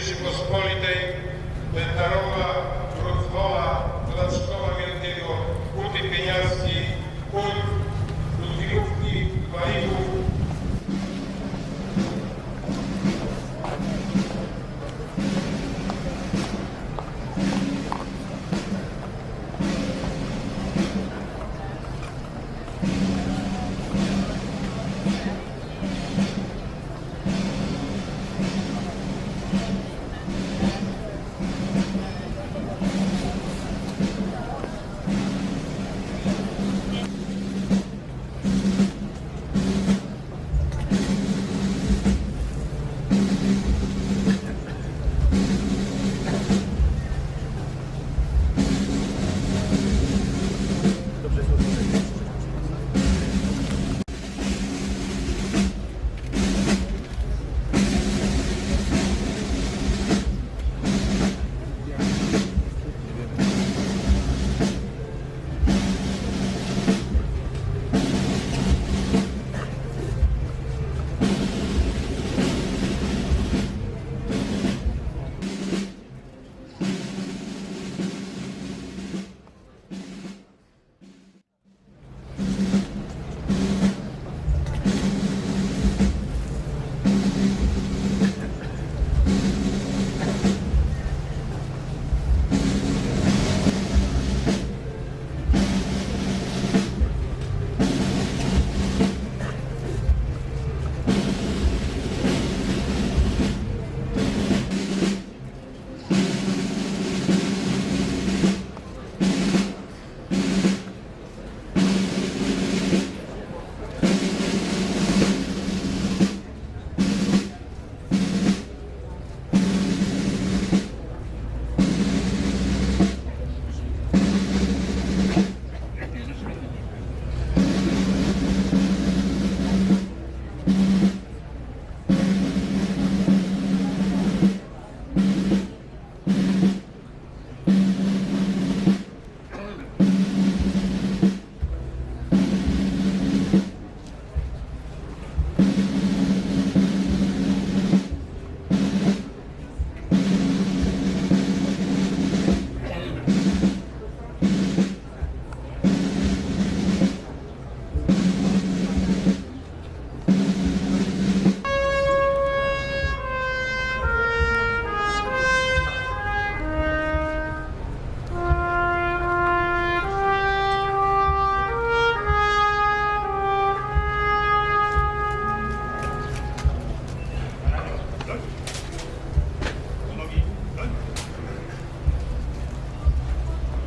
Rzeczypospolitej, Będarowa, Wrocława, Władczykowa Wielkiego, Huty Pieniarskiej, Hut,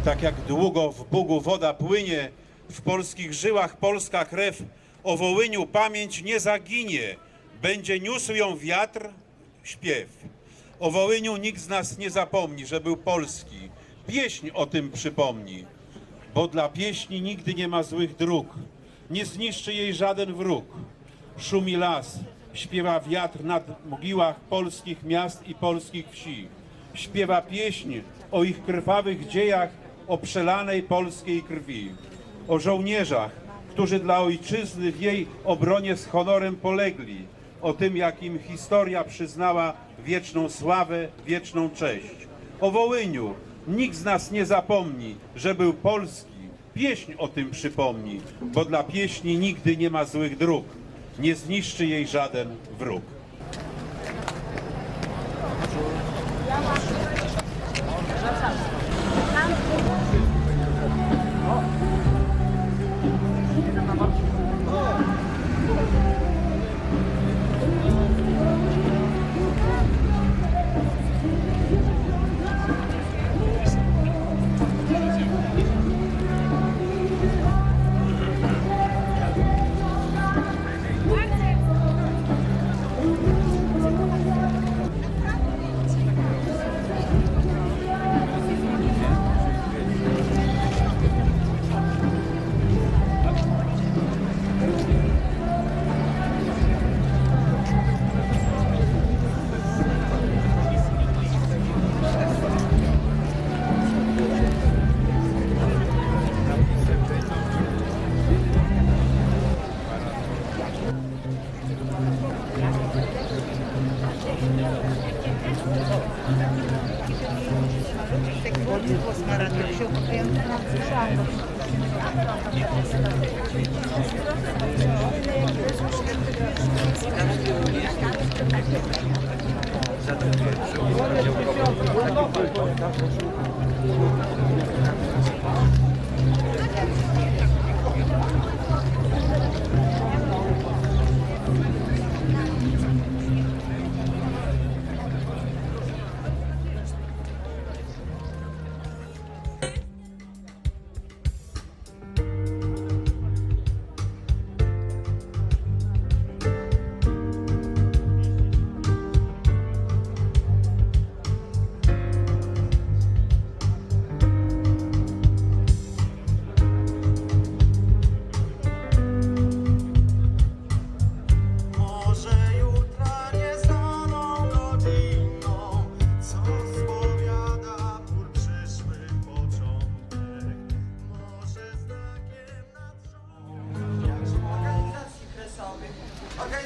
Tak jak długo w Bugu woda płynie, w polskich żyłach polska krew, o Wołyniu pamięć nie zaginie, będzie niósł ją wiatr, śpiew. O Wołyniu nikt z nas nie zapomni, że był polski. Pieśń o tym przypomni, bo dla pieśni nigdy nie ma złych dróg, nie zniszczy jej żaden wróg. Szumi las, śpiewa wiatr nad mogiłach polskich miast i polskich wsi. Śpiewa pieśń o ich krwawych dziejach, o przelanej polskiej krwi. O żołnierzach, którzy dla ojczyzny w jej obronie z honorem polegli. O tym, jak im historia przyznała wieczną sławę, wieczną cześć. O Wołyniu nikt z nas nie zapomni, że był polski. Pieśń o tym przypomni, bo dla pieśni nigdy nie ma złych dróg. Nie zniszczy jej żaden wróg. çok en şu anda. Zaten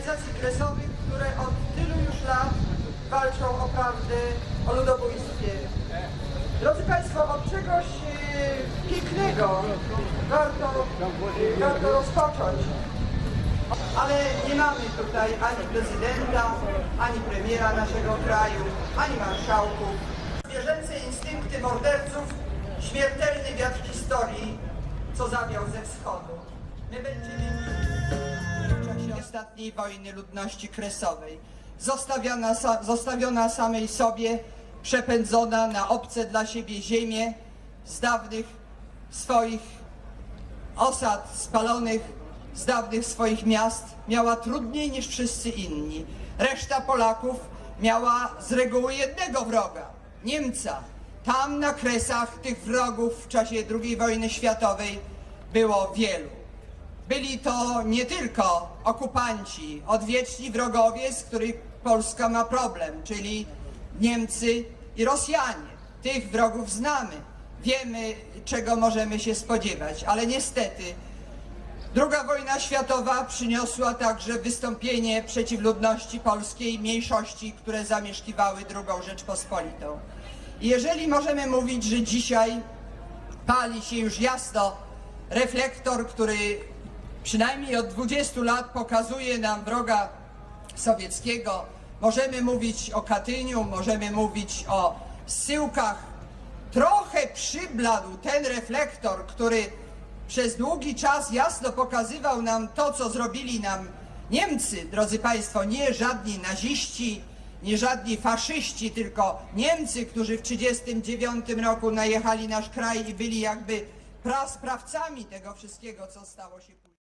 Organizacji kresowych, które od tylu już lat walczą o prawdę o ludobójstwie. Drodzy Państwo, od czegoś e, pięknego warto, warto rozpocząć. Ale nie mamy tutaj ani prezydenta, ani premiera naszego kraju, ani marszałków. Zwierzęce instynkty morderców, śmiertelny wiatr historii, co zawiał ze wschodu. My będziemy ostatniej wojny ludności kresowej, zostawiona, zostawiona samej sobie, przepędzona na obce dla siebie ziemię z dawnych swoich osad spalonych z dawnych swoich miast miała trudniej niż wszyscy inni. Reszta Polaków miała z reguły jednego wroga Niemca. Tam na kresach tych wrogów w czasie II wojny światowej było wielu. Byli to nie tylko okupanci, odwieczni wrogowie, z których Polska ma problem, czyli Niemcy i Rosjanie. Tych wrogów znamy. Wiemy, czego możemy się spodziewać, ale niestety Druga wojna światowa przyniosła także wystąpienie przeciw ludności polskiej, mniejszości, które zamieszkiwały drugą Rzeczpospolitą. Jeżeli możemy mówić, że dzisiaj pali się już jasno reflektor, który przynajmniej od 20 lat pokazuje nam wroga sowieckiego, możemy mówić o Katyniu, możemy mówić o zsyłkach, trochę przybladł ten reflektor, który przez długi czas jasno pokazywał nam to, co zrobili nam Niemcy, drodzy Państwo, nie żadni naziści, nie żadni faszyści, tylko Niemcy, którzy w 1939 roku najechali nasz kraj i byli jakby prasprawcami tego wszystkiego, co stało się później.